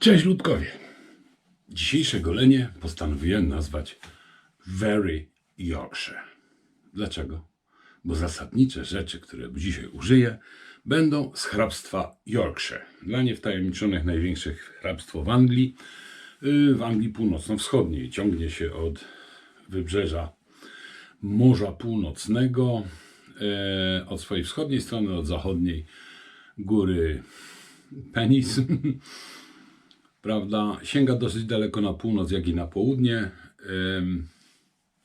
Cześć ludkowie. Dzisiejsze golenie postanowiłem nazwać Very Yorkshire. Dlaczego? Bo zasadnicze rzeczy, które dzisiaj użyję, będą z hrabstwa Yorkshire. Dla niewtajemniczonych największe hrabstwo w Anglii, yy, w Anglii Północno-Wschodniej. Ciągnie się od wybrzeża Morza Północnego, e, od swojej wschodniej strony, od zachodniej góry Penis. prawda, sięga dosyć daleko na północ, jak i na południe,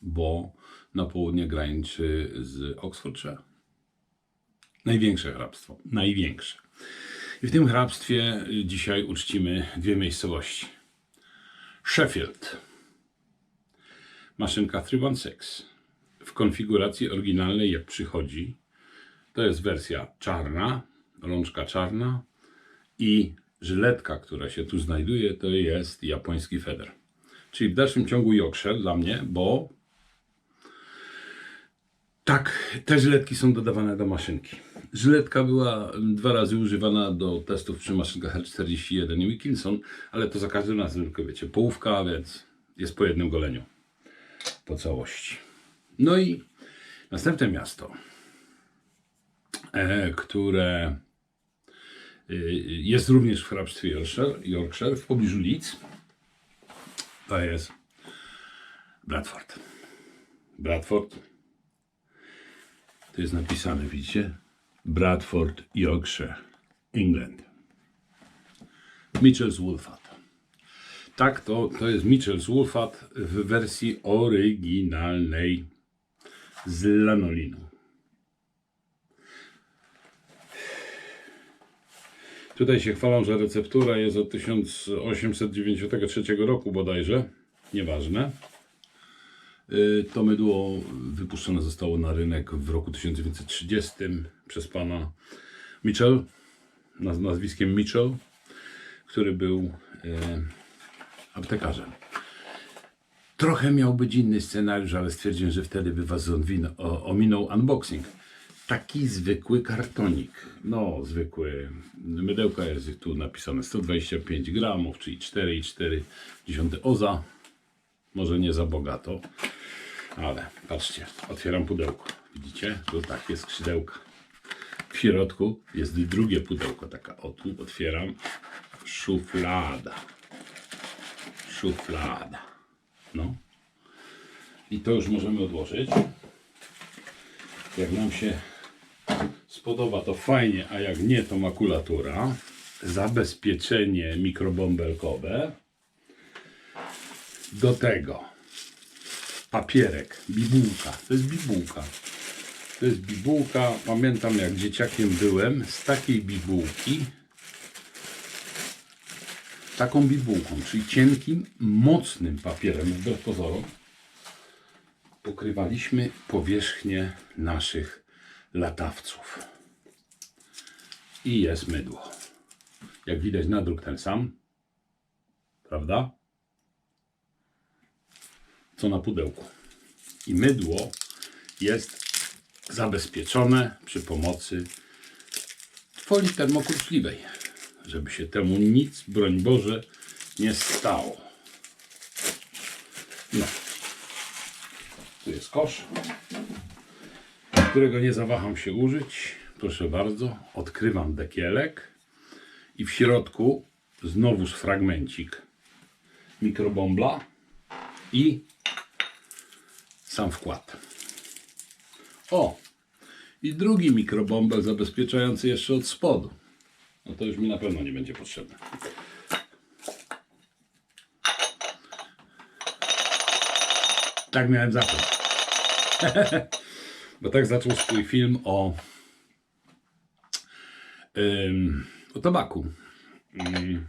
bo na południe graniczy z Oxfordshire. Największe hrabstwo, największe. I w tym hrabstwie dzisiaj uczcimy dwie miejscowości. Sheffield, maszynka 316 w konfiguracji oryginalnej jak przychodzi. To jest wersja czarna, rączka czarna i żyletka, która się tu znajduje, to jest japoński feder. Czyli w dalszym ciągu Yorkshire dla mnie, bo tak, te żyletki są dodawane do maszynki. Żyletka była dwa razy używana do testów przy maszynkach L41 i Wilkinson, ale to za każdym razem tylko wiecie, połówka, więc jest po jednym goleniu. Po całości. No i następne miasto, e, które jest również w hrabstwie Yorkshire, Yorkshire w pobliżu Leeds. To jest Bradford. Bradford. To jest napisane, widzicie? Bradford, Yorkshire, England. Mitchell's Wolfat. Tak, to, to jest Mitchell's Wolfat w wersji oryginalnej z lanolinu. Tutaj się chwalą, że receptura jest od 1893 roku bodajże. Nieważne. Y, To mydło wypuszczone zostało na rynek w roku 1930 przez pana Mitchell, naz- nazwiskiem Mitchell, który był e, aptekarzem. Trochę miał być inny scenariusz, ale stwierdziłem, że wtedy by was ominął unboxing. Taki zwykły kartonik. No, zwykły. Mydełka jest tu napisane 125 gramów, czyli 4,4 oza. Może nie za bogato, ale patrzcie, otwieram pudełko. Widzicie? Tu takie skrzydełka. W środku jest drugie pudełko, taka o tu otwieram. Szuflada. Szuflada. No. I to już możemy odłożyć. Jak nam się spodoba, to fajnie, a jak nie, to makulatura. Zabezpieczenie mikrobąbelkowe. Do tego papierek, bibułka. To jest bibułka. To jest bibułka. Pamiętam, jak dzieciakiem byłem, z takiej bibułki taką bibułką, czyli cienkim, mocnym papierem, wbrew pozorom, pokrywaliśmy powierzchnię naszych latawców. I jest mydło. Jak widać, nadruk ten sam. Prawda? Co na pudełku. I mydło jest zabezpieczone przy pomocy folii termokurczliwej, żeby się temu nic, broń Boże, nie stało. No. Tu jest kosz, którego nie zawaham się użyć. Proszę bardzo, odkrywam dekielek i w środku znowuż fragmencik mikrobąbla i sam wkład. O! I drugi mikrobąbel zabezpieczający jeszcze od spodu. No to już mi na pewno nie będzie potrzebne. Tak miałem zacząć. Bo tak zaczął swój film o, ym, o tabaku. Ym,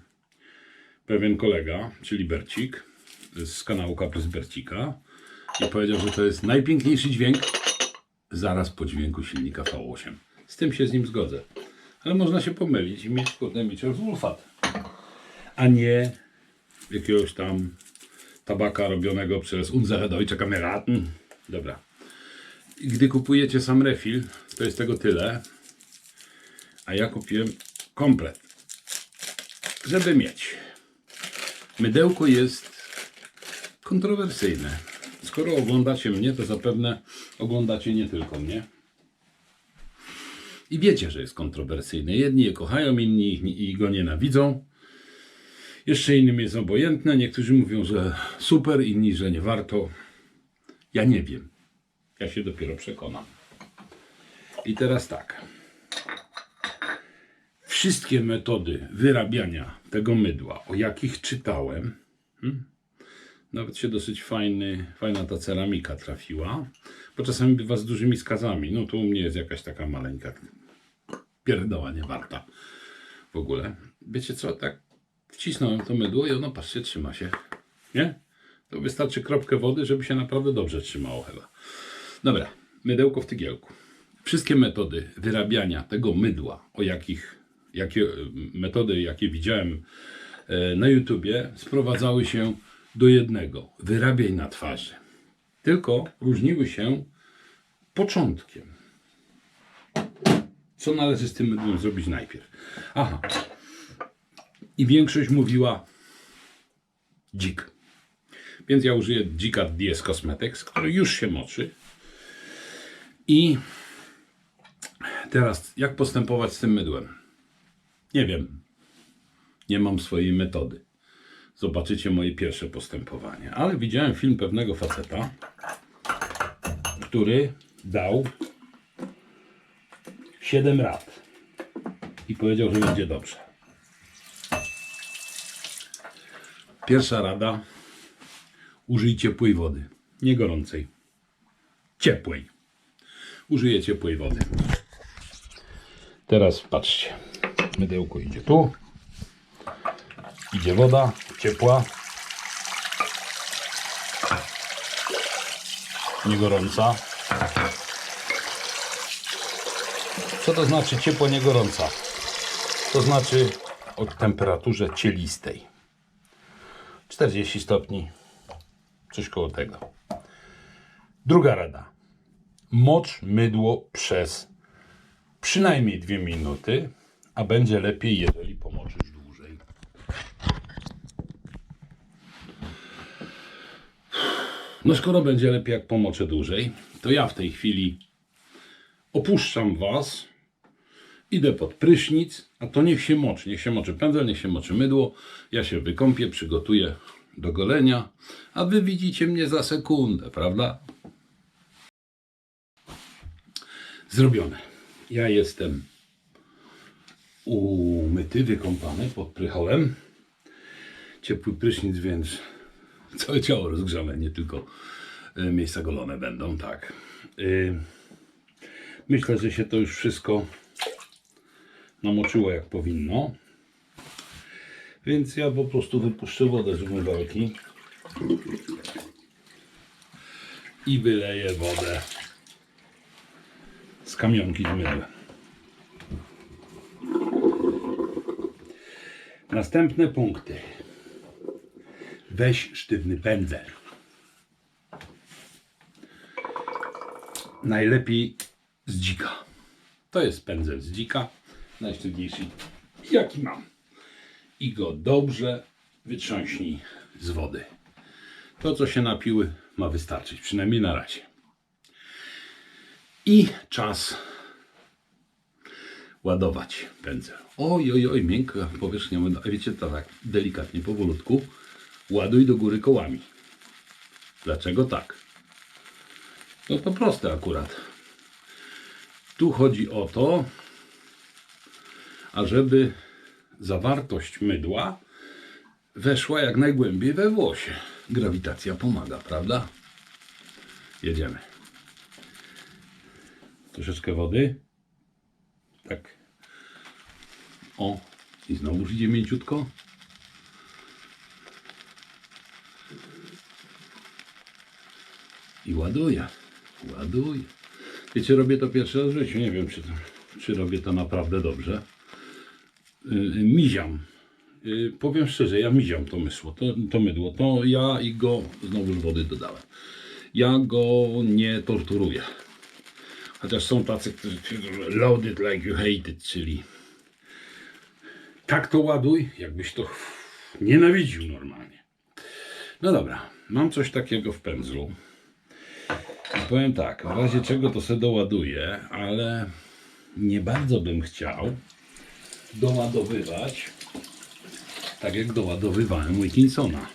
pewien kolega, czyli Bercik, z kanału Kaprys Bercika, i powiedział, że to jest najpiękniejszy dźwięk zaraz po dźwięku silnika V8. Z tym się z nim zgodzę. Ale można się pomylić i mieć kurde Mitchell Wolfat, a nie jakiegoś tam tabaka robionego przez Unsere Deutsche Kameraden. Dobra. Gdy kupujecie sam refil, to jest tego tyle, a ja kupiłem komplet, żeby mieć. mydełko jest kontrowersyjne. Skoro oglądacie mnie, to zapewne oglądacie nie tylko mnie. I wiecie, że jest kontrowersyjny. Jedni je kochają, inni go nienawidzą. Jeszcze innym jest obojętne. Niektórzy mówią, że super, inni, że nie warto. Ja nie wiem. Ja się dopiero przekonam. I teraz tak. Wszystkie metody wyrabiania tego mydła, o jakich czytałem, hmm, nawet się dosyć fajny, fajna ta ceramika trafiła, bo czasami bywa z dużymi skazami. No tu u mnie jest jakaś taka maleńka pierdoła nie warta w ogóle. Wiecie co, tak wcisnąłem to mydło i ono, patrzcie, trzyma się. Nie? To wystarczy kropkę wody, żeby się naprawdę dobrze trzymało chyba. Dobra, mydełko w tygielku. Wszystkie metody wyrabiania tego mydła, o jakich, jakie metody, jakie widziałem e, na YouTubie, sprowadzały się do jednego. Wyrabiaj na twarzy. Tylko różniły się początkiem. Co należy z tym mydłem zrobić najpierw? Aha. I większość mówiła dzik. Więc ja użyję dzika DS Cosmetics, który już się moczy. I teraz, jak postępować z tym mydłem? Nie wiem. Nie mam swojej metody. Zobaczycie moje pierwsze postępowanie. Ale widziałem film pewnego faceta, który dał 7 rad. I powiedział, że będzie dobrze. Pierwsza rada. Użyj ciepłej wody. Nie gorącej. Ciepłej. Użyję ciepłej wody. Teraz patrzcie. Mydełko idzie tu. Idzie woda ciepła. Nie gorąca. Co to znaczy ciepło, nie gorąca? To znaczy o temperaturze cielistej. 40 stopni. Coś koło tego. Druga rada. Mocz mydło przez przynajmniej 2 minuty, a będzie lepiej, jeżeli pomoczysz dłużej. No skoro będzie lepiej, jak pomoczę dłużej, to ja w tej chwili opuszczam Was, idę pod prysznic, a to niech się moczy, niech się moczy pędzel, niech się moczy mydło, ja się wykąpię, przygotuję do golenia, a Wy widzicie mnie za sekundę, prawda? Zrobione. Ja jestem umyty, wykąpany pod prychołem. Ciepły prysznic, więc całe ciało rozgrzane, nie tylko y, miejsca golone będą, tak. Y, Myślę, że się to już wszystko namoczyło jak powinno. Więc ja po prostu wypuszczę wodę z umywalki i wyleję wodę z kamionki z mydłem. Następne punkty. Weź sztywny pędzel. Najlepiej z dzika. To jest pędzel z dzika, najsztywniejszy jaki mam. I go dobrze wytrząśnij z wody. To, co się napiły, ma wystarczyć, przynajmniej na razie. I czas ładować pędzel. Oj, oj, oj, miękka powierzchnia. Wiecie, to tak delikatnie, powolutku. Ładuj do góry kołami. Dlaczego tak? No to proste akurat. Tu chodzi o to, ażeby zawartość mydła weszła jak najgłębiej we włosie. Grawitacja pomaga, prawda? Jedziemy. Troszeczkę wody. Tak. O, i znowu idzie mięciutko. I ładuję. Ładuję. Wiecie, robię to pierwszy raz w życiu. Nie wiem, czy, czy robię to naprawdę dobrze. Yy, miziam. Yy, powiem szczerze, ja miziam to mysło, to, to mydło. To ja i go, znowu z wody dodałem. Ja go nie torturuję. Chociaż są tacy, którzy twierdzą, że like you hate it, czyli tak to ładuj, jakbyś to Nienawidził normalnie. No dobra, mam coś takiego w pędzlu. Powiem tak, w razie czego to se doładuję, ale nie bardzo bym chciał doładowywać tak jak doładowywałem Wilkinsona.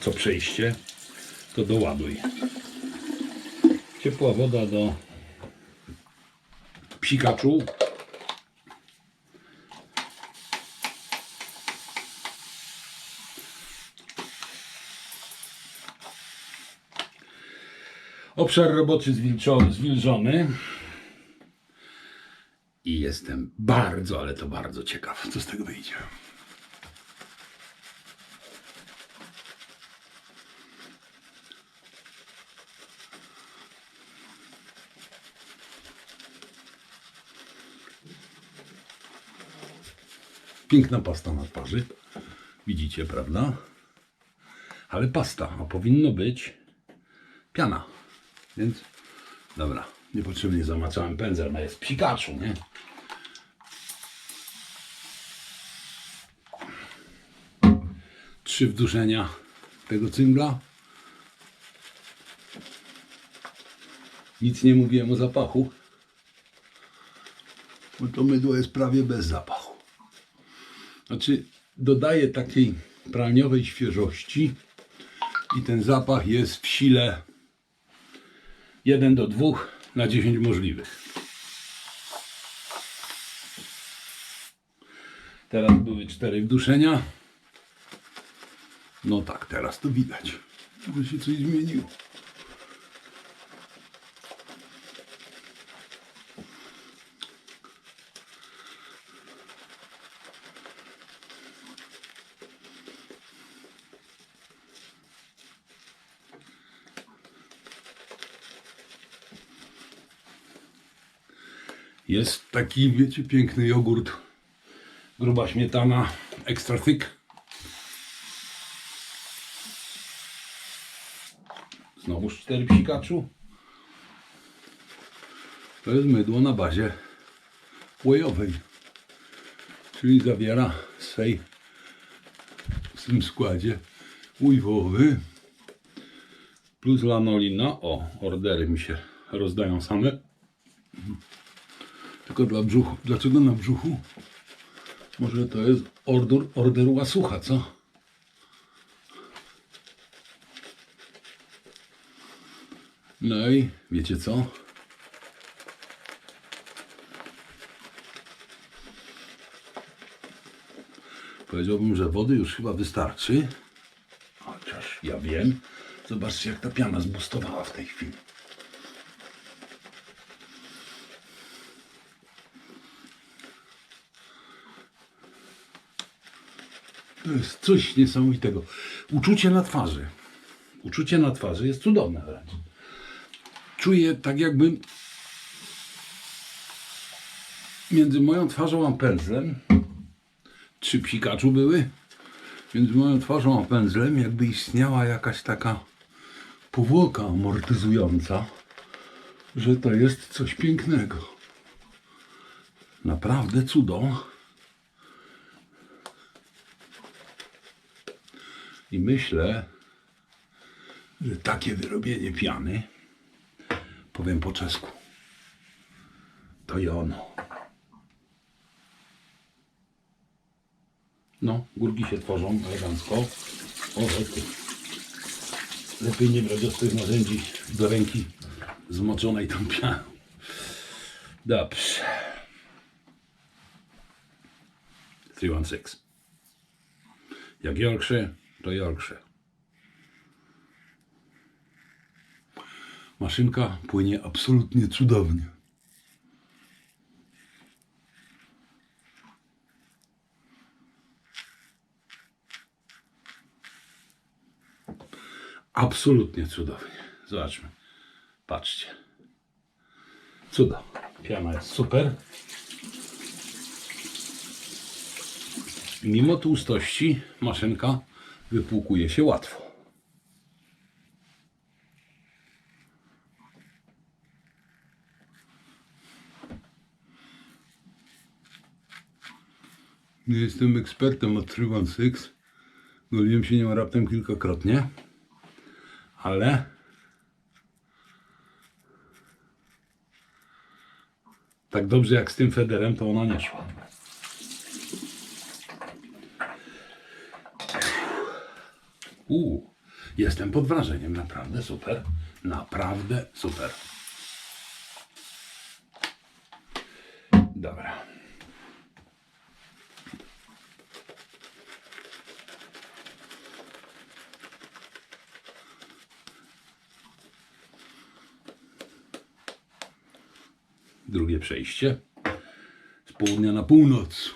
Co przejście, to doładuj. Ciepła woda do psikaczu. Obszar roboczy zwilżony. I jestem bardzo, ale to bardzo ciekaw, co z tego wyjdzie. Piękna pasta na twarzy. Widzicie, prawda? Ale pasta, a powinno być piana. Więc dobra, niepotrzebnie zamaczałem pędzel, no jest psikaczu, nie? Trzy wduszenia tego cyngla. Nic nie mówiłem o zapachu, bo to mydło jest prawie bez zapachu. Znaczy, dodaje takiej pralniowej świeżości i ten zapach jest w sile 1 do 2 na 10 możliwych. Teraz były cztery wduszenia. No tak, teraz to widać, że się coś zmieniło. Jest taki, wiecie, piękny jogurt. Gruba śmietana, extra thick. Znowuż cztery psikaczu. To jest mydło na bazie łojowej. Czyli zawiera w swej w swym składzie ujwowy plus lanolina. O, ordery mi się rozdają same. Tylko dla brzuchu. Dlaczego na brzuchu? Może to jest order, order łasucha, co? No i wiecie co? Powiedziałbym, że wody już chyba wystarczy. Chociaż ja wiem. Zobaczcie, jak ta piana zbustowała w tej chwili. To jest coś niesamowitego. Uczucie na twarzy. Uczucie na twarzy jest cudowne wręcz. Czuję tak jakby między moją twarzą a pędzlem trzy psikaczu były. Między moją twarzą a pędzlem jakby istniała jakaś taka powłoka amortyzująca, że to jest coś pięknego. Naprawdę cudo. I myślę, że takie wyrobienie piany, powiem po czesku, to i ono. No, górki się tworzą elegancko. O, lepiej. Lepiej nie brać ostrych narzędzi do ręki zmoczonej tą pianą. Dobrze. 316. Jak Yorkshire, to Yorkshire. Maszynka płynie absolutnie cudownie. Absolutnie cudownie. Zobaczmy. Patrzcie. Cudo. Piana jest super. Mimo tłustości maszynka wypłukuje się łatwo. Nie jestem ekspertem od 316, Goliłem się nią raptem kilkakrotnie, ale tak dobrze jak z tym Federem to ona nie szła. Uuu, jestem pod wrażeniem, naprawdę super. Naprawdę super. Dobra. Drugie przejście. Z południa na północ.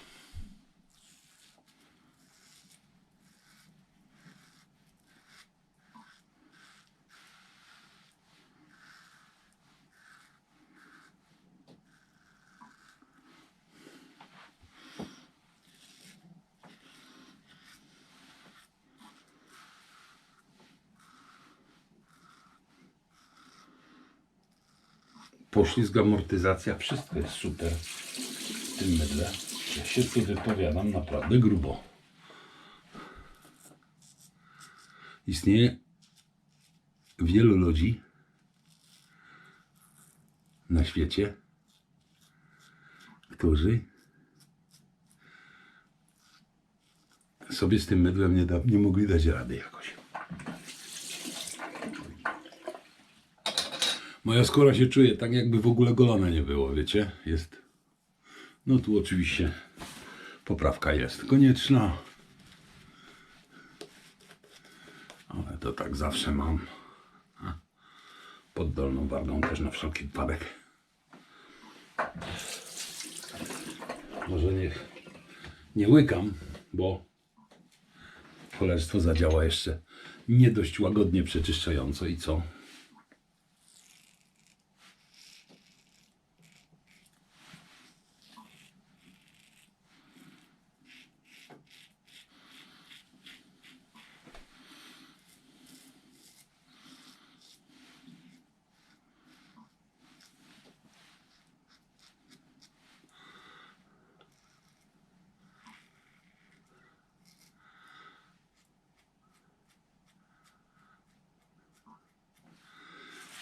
Poślizg, amortyzacja, wszystko jest super w tym mydle. Ja się tu wypowiadam naprawdę grubo. Istnieje wielu ludzi na świecie, którzy sobie z tym mydłem nie, da, nie mogli dać rady jakoś. Moja skóra się czuje tak, jakby w ogóle golona nie było, wiecie? Jest. No tu oczywiście poprawka jest konieczna. Ale to tak zawsze mam. Pod dolną wargą też na wszelki wypadek. Może niech nie łykam, bo cholerstwo zadziała jeszcze nie dość łagodnie przeczyszczająco i co?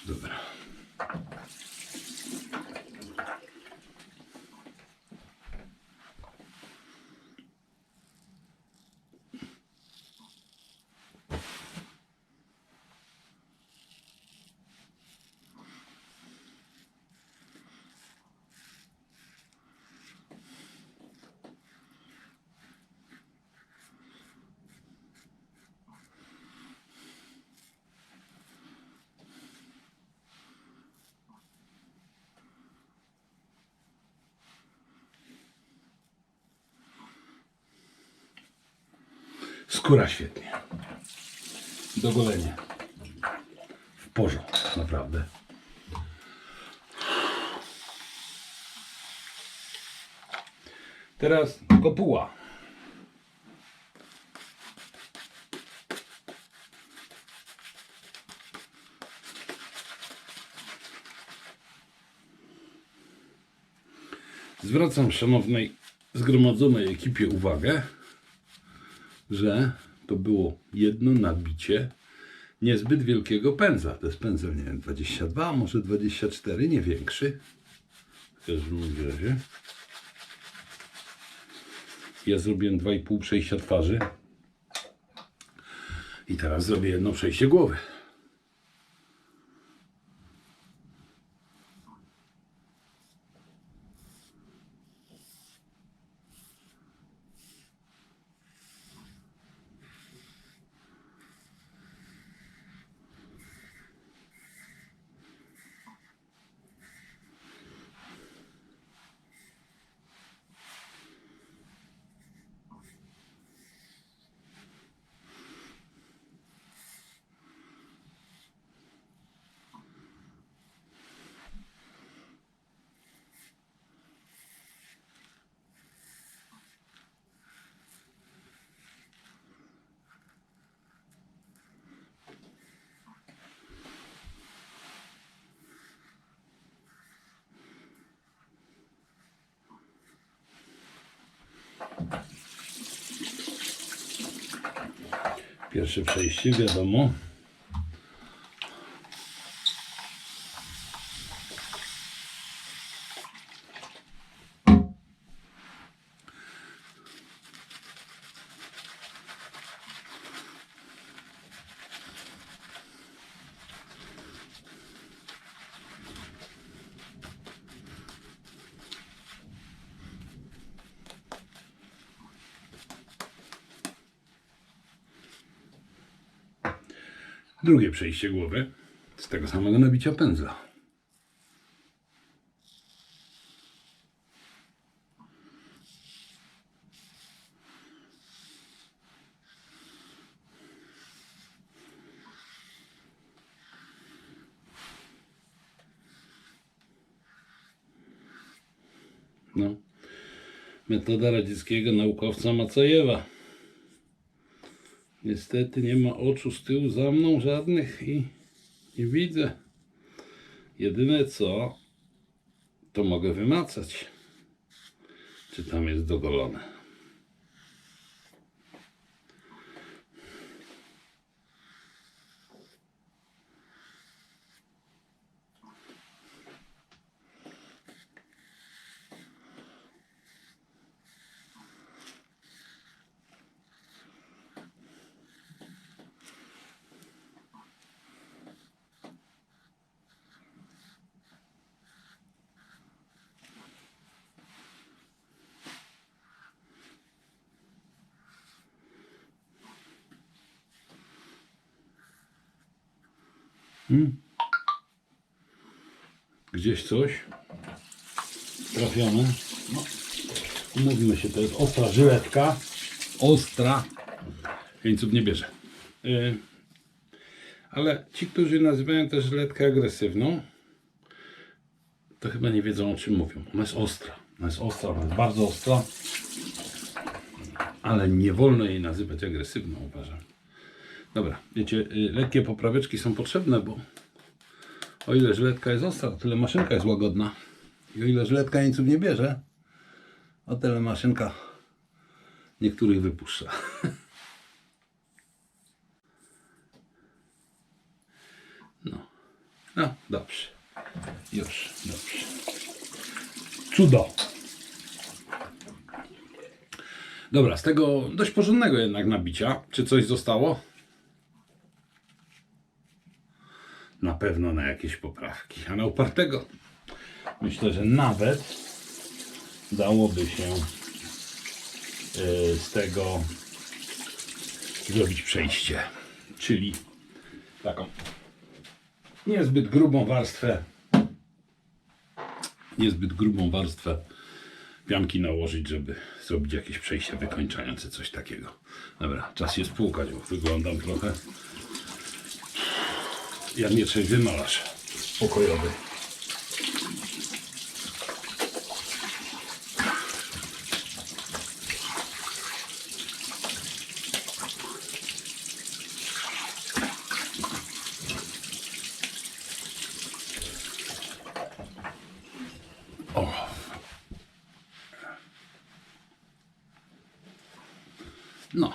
Dobra. Skóra świetnie. Dogolenie. W porządku, naprawdę. Teraz kopuła. Zwracam szanownej zgromadzonej ekipie uwagę, że to było jedno nabicie niezbyt wielkiego pędza. To jest pędzel, nie wiem, 22, może 24, nie większy. W każdym razie. Ja zrobiłem 2,5 przejścia twarzy. I teraz zrobię jedno przejście głowy. Pierwsze przejście, wiadomo. Drugie przejście głowy z tego samego nabicia pędzla. No. Metoda radzieckiego naukowca Macajewa. Niestety nie ma oczu z tyłu za mną żadnych i nie widzę. Jedyne co, to mogę wymacać, czy tam jest dogolone. Gdzieś coś trafione. No, umówimy się, to jest ostra żyletka. Ostra. Jeńców nie bierze. Yy, ale ci, którzy nazywają tę żyletkę agresywną, to chyba nie wiedzą o czym mówią. Ona jest ostra. Ona jest ostra, ona jest bardzo ostra. Ale nie wolno jej nazywać agresywną, uważam. Dobra, wiecie, y, lekkie popraweczki są potrzebne, bo o ile żyletka jest ostra, o tyle maszynka jest łagodna. I o ile żyletka jeńców nie bierze, o tyle maszynka niektórych wypuszcza. No, no dobrze. Już, dobrze. Cudo. Dobra, z tego dość porządnego jednak nabicia. Czy coś zostało? Na pewno na jakieś poprawki. A na upartego myślę, że nawet dałoby się yy, z tego zrobić przejście. Czyli taką niezbyt grubą warstwę niezbyt grubą warstwę pianki nałożyć, żeby zrobić jakieś przejście wykończające, coś takiego. Dobra, czas jest płukać, bo wyglądam trochę jak nie trzeźwy malarz pokojowy. O. No.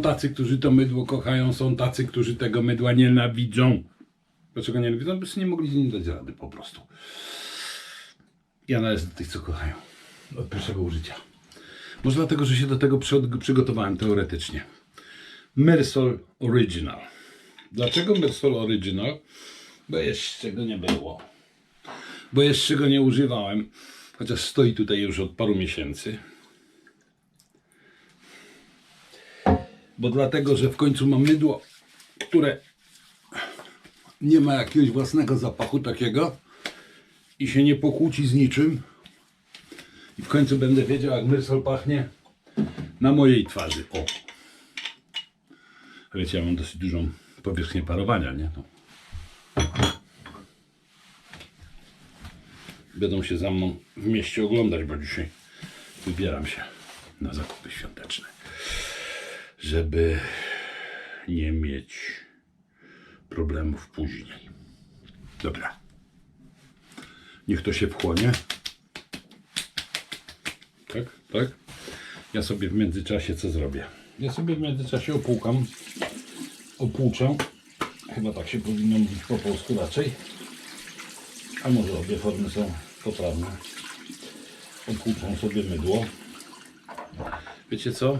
Są tacy, którzy to mydło kochają, są tacy, którzy tego mydła nienawidzą. Dlaczego nienawidzą? Bo nie mogli z nim dać rady po prostu. Ja należę do tych, co kochają. Od pierwszego użycia. Może dlatego, że się do tego przy- przygotowałem teoretycznie. Mersol Original. Dlaczego Mersol Original? Bo jeszcze go nie było. Bo jeszcze go nie używałem. Chociaż stoi tutaj już od paru miesięcy. Bo dlatego, że w końcu mam mydło, które nie ma jakiegoś własnego zapachu takiego i się nie pokłóci z niczym. I w końcu będę wiedział, jak mysol pachnie na mojej twarzy. O! A Wiecie, ja mam dosyć dużą powierzchnię parowania, nie? No. Będą się za mną w mieście oglądać, bo dzisiaj wybieram się na zakupy świąteczne żeby nie mieć problemów później. Dobra. Niech to się wchłonie. tak? Ja sobie w międzyczasie co zrobię? Ja sobie w międzyczasie opłukam, opłuczę, chyba tak się powinno mówić po polsku raczej, a może obie formy są poprawne. Opłuczę sobie mydło. Wiecie co?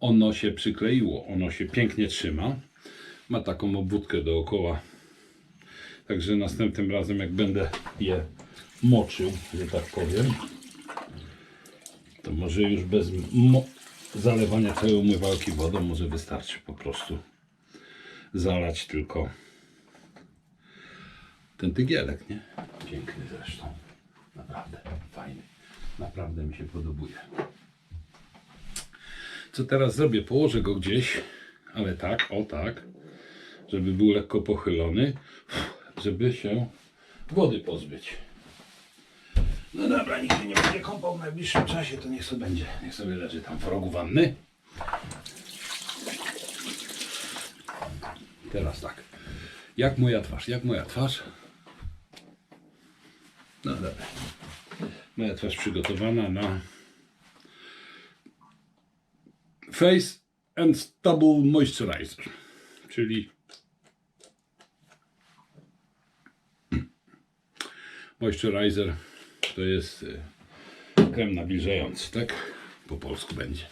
Ono się przykleiło, ono się pięknie trzyma. Ma taką obwódkę dookoła. Także następnym razem, jak będę je moczył, że tak powiem, to może już bez zalewania całej umywalki wodą, może wystarczy po prostu zalać tylko ten tygielek, nie? Piękny zresztą. Naprawdę fajny. Naprawdę mi się podobuje. Co teraz zrobię? Położę go gdzieś, ale tak, o tak, żeby był lekko pochylony, żeby się wody pozbyć. No dobra, się nie będzie kąpał w najbliższym czasie, to niech sobie będzie. Niech sobie leży tam w rogu wanny. Teraz tak. Jak moja twarz? Jak moja twarz? No dobra. Moja twarz przygotowana na Face and Stubble Moisturizer, czyli moisturizer to jest y, krem nawilżający, tak? Po polsku będzie.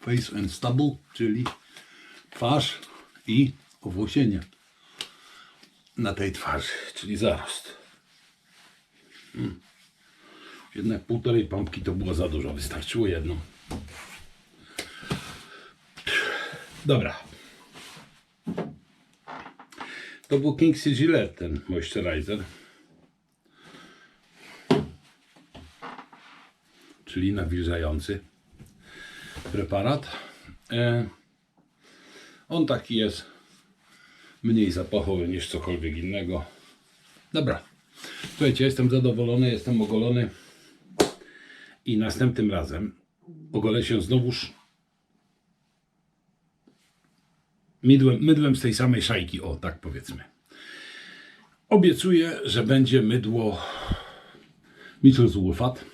Face and Stubble, czyli twarz i owłosienie na tej twarzy, czyli zarost. Hmm. Jednak półtorej pompki to było za dużo, wystarczyło jedną. Dobra. To był King's Gillette, ten moisturizer. Czyli nawilżający preparat. E, on taki jest mniej zapachowy niż cokolwiek innego. Dobra. Słuchajcie, jestem zadowolony, jestem ogolony. I następnym razem ogolę się znowuż mydłem, mydłem z tej samej szajki, o tak powiedzmy. Obiecuję, że będzie mydło Mitchell's Wolfat,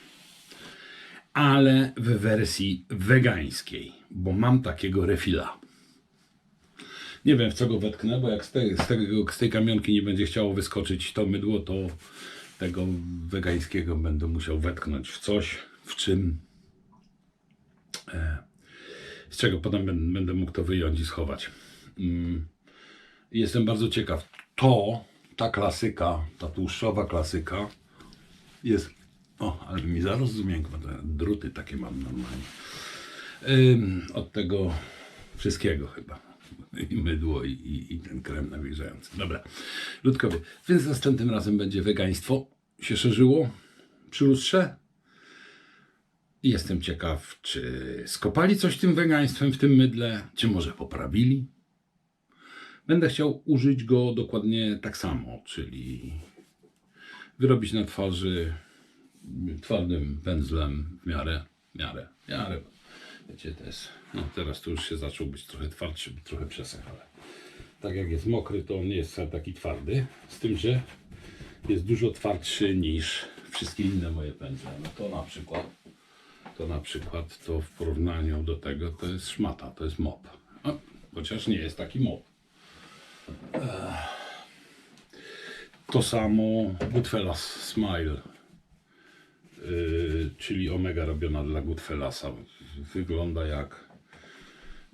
ale w wersji wegańskiej, bo mam takiego refila. Nie wiem w co go wetknę, bo jak z, tej- z, tego, z tej kamionki nie będzie chciało wyskoczyć to mydło, to tego wegańskiego będę musiał wetknąć w coś, w czym e, z czego potem będę, mógł to wyjąć i schować. Mm. Jestem bardzo ciekaw. To, ta klasyka, ta tłuszczowa klasyka jest... O, ale mi zaraz zmiękło, druty takie mam normalnie. Od tego wszystkiego chyba. I mydło, i, i, i ten krem nawilżający. Dobra, ludkowie. Więc następnym razem będzie wegaństwo się szerzyło przy lustrze. Jestem ciekaw, czy skopali coś tym wegaństwem w tym mydle, czy może poprawili. Będę chciał użyć go dokładnie tak samo, czyli wyrobić na twarzy twardym pędzlem w miarę, w miarę, w miarę. Wiecie, to jest, no teraz to już się zaczął być trochę twardszy, trochę przesech, ale tak jak jest mokry, to on nie jest taki twardy, z tym, że jest dużo twardszy niż wszystkie inne moje pędzle. No to na przykład, to na przykład to w porównaniu do tego to jest szmata, to jest mop. No, chociaż nie jest taki mop. To samo Goodfellas Smile, yy, czyli omega robiona dla Goodfellasa. Wygląda jak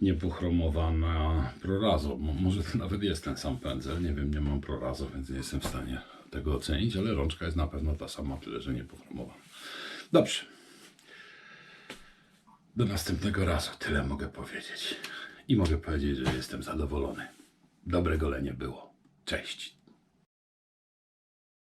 niepochromowana prorazo. Mo- Może to nawet jest ten sam pędzel, nie wiem, nie mam prorazo, więc nie jestem w stanie tego ocenić, ale rączka jest na pewno ta sama, tyle że niepochromowana. Dobrze. Do następnego razu tyle mogę powiedzieć. I mogę powiedzieć, że jestem zadowolony. Dobre golenie było. Cześć.